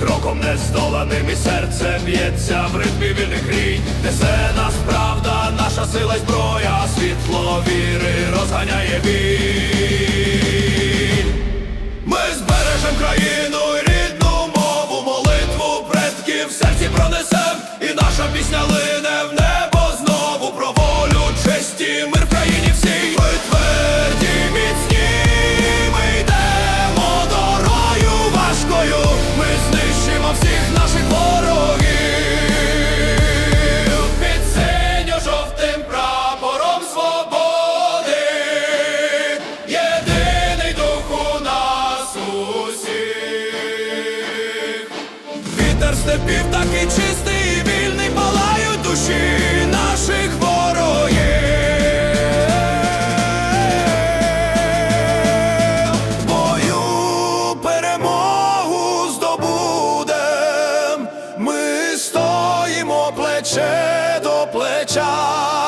кроком не здоланим і серце б'ється в ритмі вільних рій. несе нас правда, наша сила й зброя, світло віри розганяє біль. Ми збережем країну і рідну мову, молитву предків в серці пронесем, і наша пісня лине вітер степів, такий чистий, і вільний палають душі наших ворогів. Бою перемогу здобудем, ми стоїмо плече до плеча.